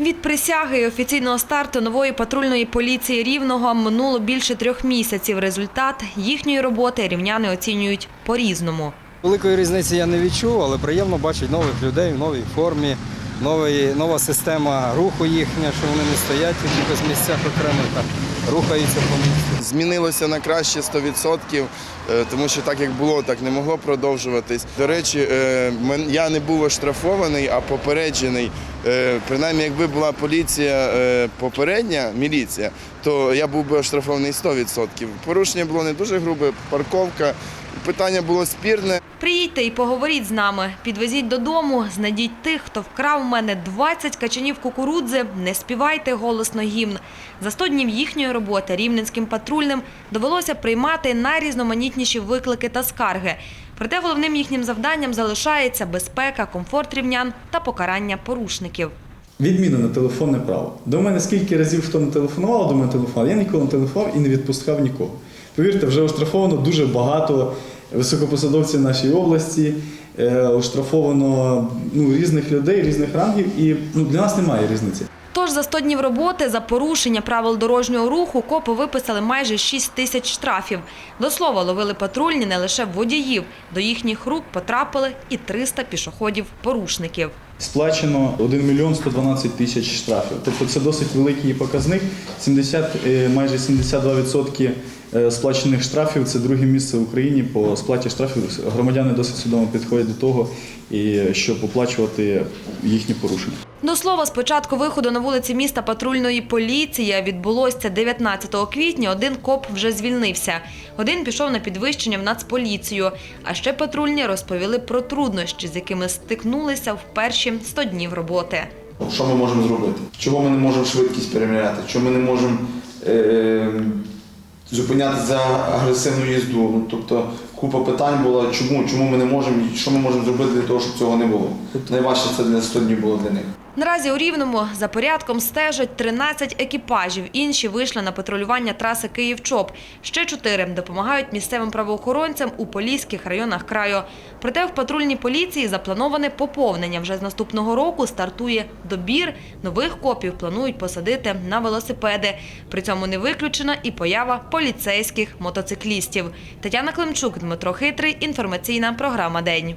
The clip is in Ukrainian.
Від присяги і офіційного старту нової патрульної поліції Рівного минуло більше трьох місяців. Результат їхньої роботи рівняни оцінюють по-різному. Великої різниці я не відчув, але приємно бачити нових людей в новій формі, новий, нова система руху їхня, що вони не стоять в якихось місцях окремих, а рухаються по місту. Змінилося на краще 100%, е, тому що так як було, так не могло продовжуватись. До речі, е, я не був оштрафований, а попереджений. Е, Принаймні, якби була поліція е, попередня, міліція, то я був би оштрафований 100%. Порушення було не дуже грубе, парковка. Питання було спірне. Приїдьте і поговоріть з нами. Підвезіть додому, знайдіть тих, хто вкрав у мене 20 качанів кукурудзи. Не співайте голосно гімн. За 100 днів їхньої роботи рівненським патрульним довелося приймати найрізноманітніші виклики та скарги. Проте головним їхнім завданням залишається безпека, комфорт рівнян та покарання порушників. Відмінено телефонне право. До мене скільки разів хто не телефонував, до мене телефонував, я ніколи не телефонував і не відпускав нікого. Повірте, вже оштрафовано дуже багато високопосадовців нашої області, е, оштрафовано ну, різних людей, різних рангів, і ну, для нас немає різниці. Тож за 100 днів роботи за порушення правил дорожнього руху копи виписали майже 6 тисяч штрафів. До слова, ловили патрульні не лише водіїв. До їхніх рук потрапили і 300 пішоходів-порушників. Сплачено 1 мільйон 112 тисяч штрафів. Тобто це досить великий показник. 70, е, майже 72% е, сплачених штрафів це друге місце в Україні по сплаті штрафів. Громадяни досить свідомо підходять до того, щоб оплачувати їхні порушення. До слова, з початку виходу на вулиці міста патрульної поліції відбулося 19 квітня. Один коп вже звільнився. Один пішов на підвищення в Нацполіцію. А ще патрульні розповіли про труднощі, з якими стикнулися в перші 100 днів роботи. Що ми можемо зробити? Чого ми не можемо швидкість переміряти? Чого ми не можемо е, зупиняти за агресивну їзду? Ну, Тобто купа питань була, чому, чому ми не можемо, що ми можемо зробити для того, щоб цього не було. Найважче це для 100 днів було для них. Наразі у Рівному за порядком стежать 13 екіпажів. Інші вийшли на патрулювання траси Київ-Чоп. Ще чотири допомагають місцевим правоохоронцям у поліських районах краю. Проте в патрульній поліції заплановане поповнення. Вже з наступного року стартує добір. Нових копів планують посадити на велосипеди. При цьому не виключена і поява поліцейських мотоциклістів. Тетяна Климчук, Дмитро Хитрий. Інформаційна програма День.